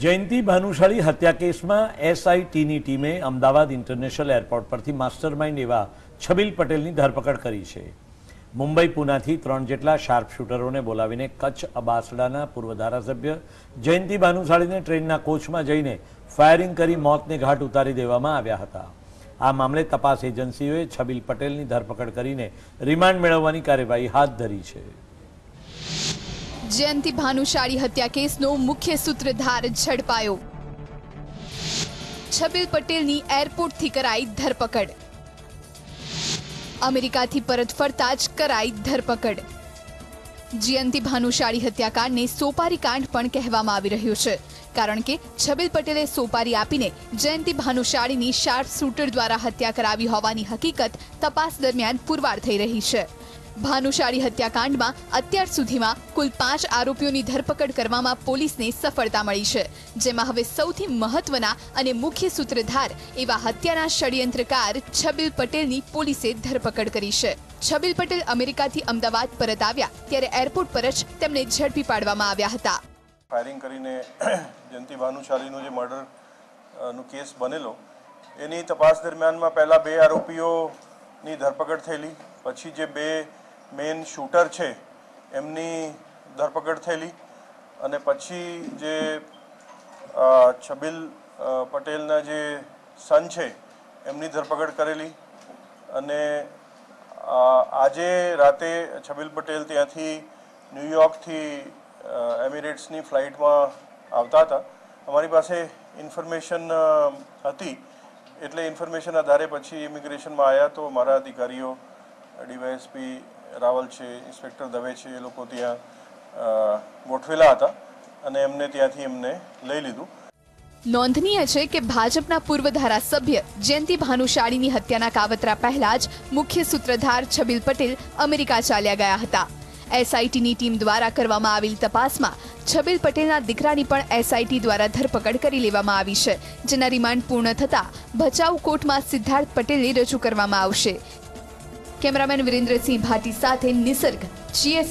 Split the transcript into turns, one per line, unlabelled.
જયંતિ ભાનુશાળી હત્યા કેસમાં એસઆઈટીની ટીમે અમદાવાદ ઇન્ટરનેશનલ એરપોર્ટ પરથી માસ્ટરમાઇન્ડ એવા છબીલ પટેલની ધરપકડ કરી છે. મુંબઈ પુનાથી ત્રણ જેટલા શાર્પશૂટરોને બોલાવીને કચ્છ અબાસડાના પૂર્વ ધારાસભ્ય જયંતિ ભાનુશાળીને ટ્રેનના કોચમાં જઈને ફાયરિંગ કરી મોતને ઘાટ ઉતારી દેવામાં આવ્યા હતા. આ મામલે તપાસ એજન્સીઓએ છબીલ પટેલની ધરપકડ કરીને રિમાન્ડ મેળવવાની કાર્યવાહી હાથ ધરી છે.
જયંતિ ભાનુશાળી હત્યા કેસનો મુખ્ય સૂત્રધાર ઝડપાયો. છબીલ પટેલની એરપોર્ટથી કરાઈ ધરપકડ. અમેરિકાથી પરત ફરતા જ કરાઈ ધરપકડ. જયંતિ ભાનુશાળી હત્યાકાંડને સોપારી કાંડ પણ કહેવામાં આવી રહ્યો છે, કારણ કે છબીલ પટેલે સોપારી આપીને જયંતિ ભાનુશાળીની શાર્પ શૂટર દ્વારા હત્યા કરાવી હોવાની હકીકત તપાસ દરમિયાન પુરવાર થઈ રહી છે. ભાનુશાળી હત્યાકાંડમાં અત્યાર સુધીમાં કુલ પાંચ આરોપીઓની ધરપકડ કરવામાં પોલીસને સફળતા મળી છે. જેમાં હવે સૌથી મહત્વના અને મુખ્ય સૂત્રધાર એવા હત્યાના ષડયંત્રકાર છબીલ પટેલની પોલીસે ધરપકડ કરી છે. છબીલ પટેલ અમેરિકાથી અમદાવાદ પરત આવ્યા ત્યારે એરપોર્ટ પર જ તેમને ઝડપી પાડવામાં આવ્યા હતા.
ફાયરિંગ કરીને જયંતિ ભાનુશાળીનો જે મર્ડર નો કેસ બનેલો, એની તપાસ દરમિયાનમાં પહેલાં બે આરોપીઓની ધરપકડ થયેલી, પછી જે બે મેઇન શૂટર છે, એમની ધરપકડ થયેલી. અને પછી જે છબીલ પટેલના જે સન છે, એમની ધરપકડ કરેલી. અને આજે રાતે છબીલ પટેલ ત્યાંથી ન્યૂયોર્કથી એમિરેટ્સની ફ્લાઇટમાં આવતા હતા. અમારી પાસે ઇન્ફોર્મેશન હતી. એટલે ઇન્ફોર્મેશન આધારે પછી ઇમિગ્રેશનમાં આવ્યા તો મારા અધિકારીઓ, ડીવાયએસપી રાવલ છે, ઇન્સ્પેક્ટર દવે છે, એ લોકો ત્યાં ગોઠવેલા હતા અને એમને ત્યાંથી એમને લઈ લીધું.
નોંધનીય છે કે ભાજપના પૂર્વ ધારાસભ્ય જયંતિ ભાનુશાળીની હત્યાના કાવતરા પહેલા જ મુખ્ય સૂત્રધાર છબીલ પટેલ અમેરિકા ચાલ્યા ગયા હતા. એસઆઈટીની ટીમ દ્વારા કરવામાં આવેલી તપાસમાં છબીલ પટેલના દીકરાની પણ એસઆઈટી દ્વારા ધરપકડ કરી લેવામાં આવી છે, જેના રિમાન્ડ પૂર્ણ થતા ભચાઉ કોર્ટમાં સિદ્ધાર્થ પટેલને રજૂ કરવામાં આવશે. કેમેરામેન વિરેન્દ્રસિંહ ભાટી સાથે નિસર્ગ જીએસ